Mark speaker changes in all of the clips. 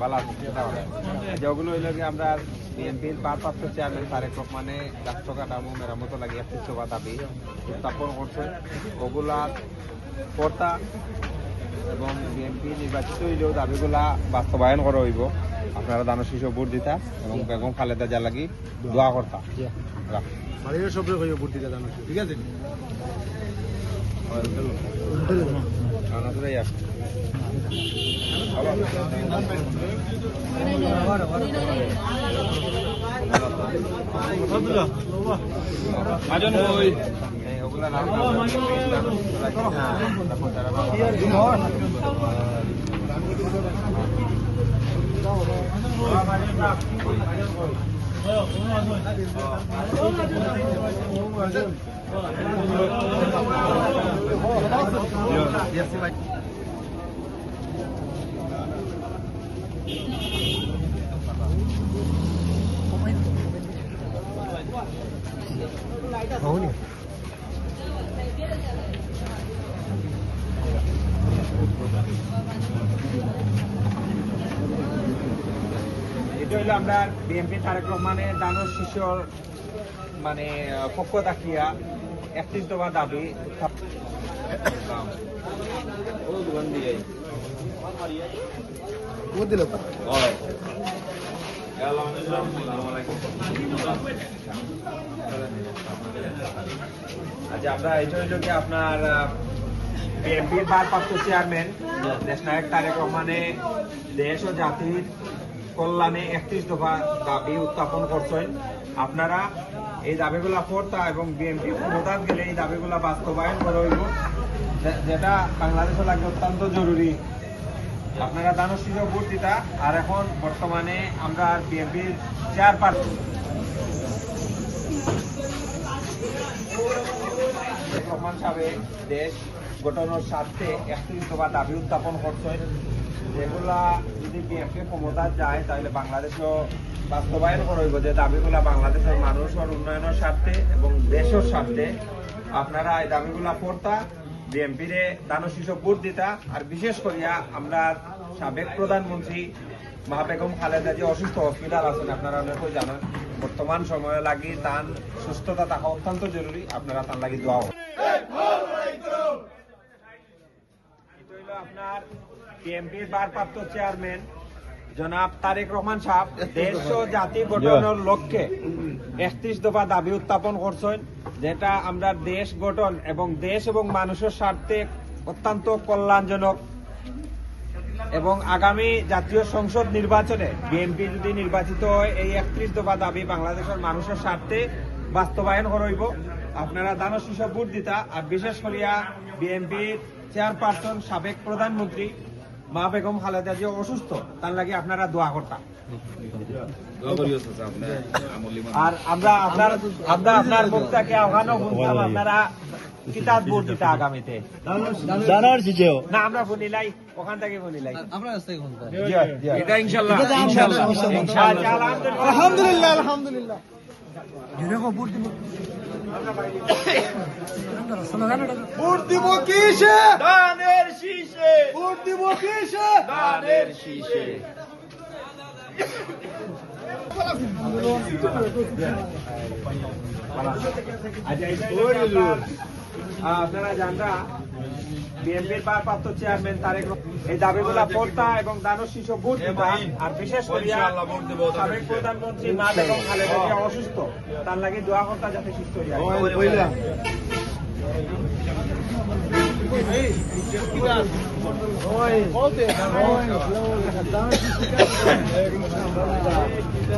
Speaker 1: ভালো যেগুলো হইল কি আমরা বিএনপির ভারপ্রাপ্ত চেয়ারম্যান তারেক রহমানে রাষ্ট্র কাঠামো মেরামত লাগে একত্রিশ দাবি উত্থাপন করছে। ওগুলা কর্তা এবং বিএনপি নির্বাচিত হইলেও দাবিগুলা বাস্তবায়ন করা হইব। আপনারা দানব শিশু ভোট দিতা এবং বেগম খালেদা জিয়া লাগি দোয়া কর্তা।
Speaker 2: বাড়ির সব হয়ে ভোট দিতে ঠিক আছে?
Speaker 1: আপনাদের এই আসুন। এই ওগুলা
Speaker 2: হয়নি
Speaker 1: এটা হইল আমরা বিএনপি তারেক রহমানের দানব শিশুর মানে পক্ষ তাকিয়া একত্রিশ দফা দাবি
Speaker 2: দিল
Speaker 1: আচ্ছা আমরা হইল কি আপনার বিএনপির ভারপ্রাপ্ত চেয়ারম্যান দেশ নায়ক তারেক রহমানে দেশ ও জাতির কল্যাণে একত্রিশ দফা দাবি উত্থাপন করছেন। আপনারা এই দাবিগুলা পড়তা এবং বিএনপি ক্ষমতার গেলে এই দাবিগুলা বাস্তবায়ন করা হইব। যেটা বাংলাদেশের লাগে অত্যন্ত জরুরি। আপনারা সুযোগ ভোট দিতা আর এখন বর্তমানে আমরা বিএনপির চেয়ারপারসন রহমান সাহেব দেশ গঠনের স্বার্থে একত্রিশ দফা দাবি উত্থাপন করছেন যেগুলা যদি বিএনপি ক্ষমতা যায়, তাহলে বাংলাদেশও বাস্তবায়ন করব যে দাবিগুলা বাংলাদেশের মানুষের উন্নয়নের স্বার্থে এবং দেশের স্বার্থে। আপনারা এই দাবিগুলা পড়তা বিএনপিরে দানো শিশু ভোট দিতা, আর বিশেষ করিয়া আমরা সাবেক প্রধানমন্ত্রী মা খালেদা যে অসুস্থ হসপিটাল আছেন, আপনারা অনেকেই জানেন। বর্তমান সময়ে লাগি তান সুস্থতা থাকা অত্যন্ত জরুরি, আপনারা তার লাগি দোয়া যেটা আমরা দেশ গঠন এবং দেশ এবং মানুষের স্বার্থে অত্যন্ত কল্যাণজনক। এবং আগামী জাতীয় সংসদ নির্বাচনে বিএনপি যদি নির্বাচিত হয়, এই একত্রিশ দফা দাবি বাংলাদেশের মানুষের স্বার্থে বাস্তবায়ন করইব আপনারা দানব শিশু ভোট দিতা আর বিশেষ করিয়া বিএনপির চেয়ারপারসন, সাবেক প্রধানমন্ত্রী মা বেগম খালেদা যে অসুস্থ, তার লাগে আপনারা দোয়া করতাম। আর আমরা আপনার আপনার বক্তাকে আহ্বানও শুনতাম, আপনারা কিতাব ভোট দিতা আগামীতে?
Speaker 2: জানার জিজেও
Speaker 1: না আমরা শুনিলাই ওখান থেকে
Speaker 2: কাছ থেকে শুনতে
Speaker 1: এটা ইনশাল্লাহ ইনশাল্লাহ। আচ্ছা, আলহামদুলিল্লাহ
Speaker 2: আলহামদুলিল্লাহ। আলহামদুলিল্লাহ ভোট দিব কিসে?
Speaker 1: দানের শীষে।
Speaker 2: ভোট দিব কিসে?
Speaker 1: দানের শীষে। আপনার, আহ, আপনারা জানরা বিএনপির ভারপ্রাপ্ত চেয়ারম্যান তারেক রহমান এই দাবিগুলা পড়তা এবং দানব শিশু ভোট দিতা আর বিশেষ করিয়া সাবেক প্রধানমন্ত্রী মা বেগম খালেদা জিয়া অসুস্থ তার লাগে দোয়া করতা যাতে সুস্থ হয়ে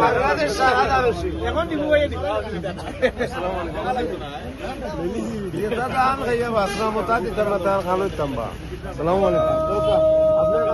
Speaker 2: বাংলাদেশ সারা দারসি
Speaker 1: এখন দিব
Speaker 2: এটা দান খাইয়া বাসনা মতা দিতার না দান খালো তাম্বা আসসালামু আলাইকুম আপনার